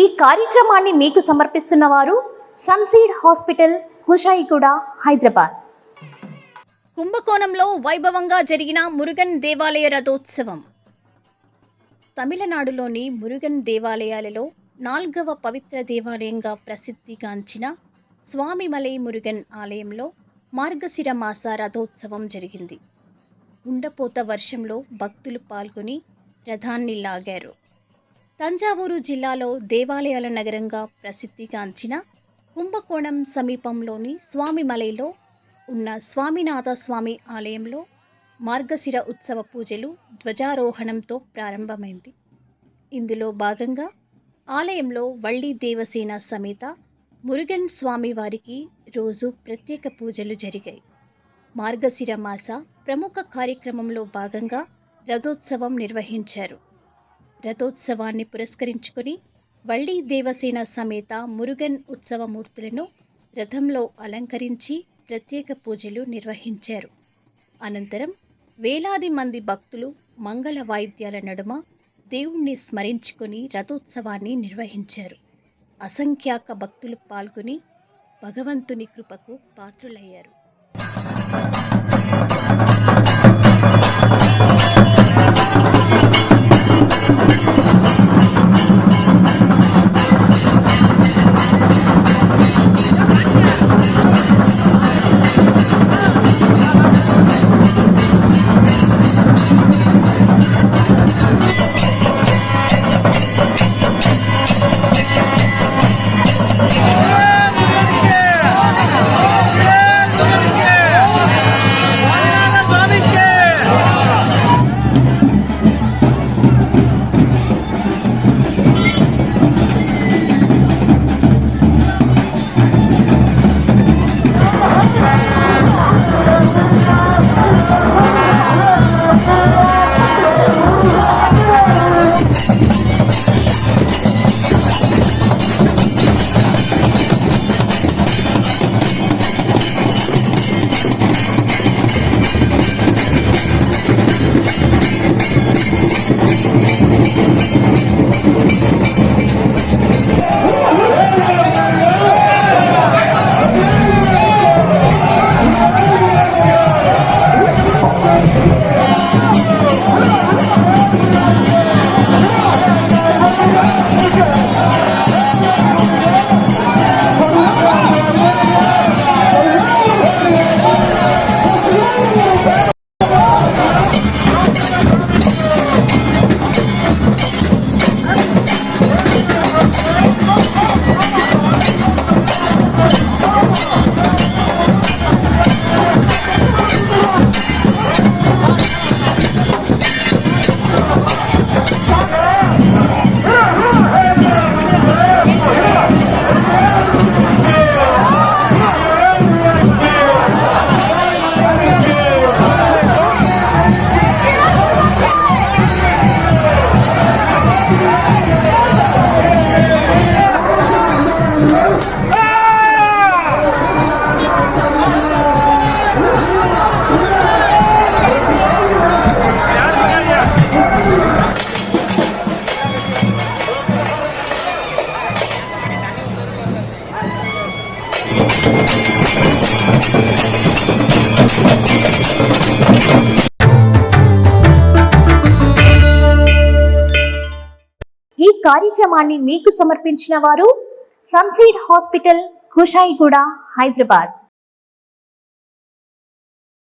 ఈ కార్యక్రమాన్ని మీకు సమర్పిస్తున్న వారు సన్సీడ్ హాస్పిటల్ కుషాయిగూడ హైదరాబాద్. కుంభకోణంలో వైభవంగా జరిగిన మురుగన్ దేవాలయ రథోత్సవం. తమిళనాడులోని మురుగన్ దేవాలయాలలో నాల్గవ పవిత్ర దేవాలయంగా ప్రసిద్ధిగాంచిన స్వామిమలై మురుగన్ ఆలయంలో మార్గశిర మాస రథోత్సవం జరిగింది. ఉండపోత వర్షంలో భక్తులు పాల్గొని రథాన్ని లాగారు. తంజావూరు జిల్లాలో దేవాలయాల నగరంగా ప్రసిద్ధిగాంచిన కుంభకోణం సమీపంలోని స్వామిమలైలో ఉన్న స్వామినాథ స్వామి ఆలయంలో మార్గశిర ఉత్సవ పూజలు ధ్వజారోహణంతో ప్రారంభమైంది. ఇందులో భాగంగా ఆలయంలో వళ్ళీ దేవసేన సమేత మురుగన్ స్వామి వారికి రోజు ప్రత్యేక పూజలు జరిగాయి. మార్గశిర మాస ప్రముఖ కార్యక్రమంలో భాగంగా రథోత్సవం నిర్వహించారు. రథోత్సవాన్ని పురస్కరించుకొని వళ్ళీ దేవసేన సమేత మురుగన్ ఉత్సవమూర్తులను రథంలో అలంకరించి ప్రత్యేక పూజలు నిర్వహించారు. అనంతరం వేలాది మంది భక్తులు మంగళ వాయిద్యాల నడుమ దేవుణ్ణి స్మరించుకొని రథోత్సవాన్ని నిర్వహించారు. అసంఖ్యాక భక్తులు పాల్గొని భగవంతుని కృపకు పాత్రులయ్యారు. ఈ కార్యక్రమాన్ని మీకు సమర్పించిన వారు సన్సీడ్ హాస్పిటల్ కుషాయిగూడ హైదరాబాద్.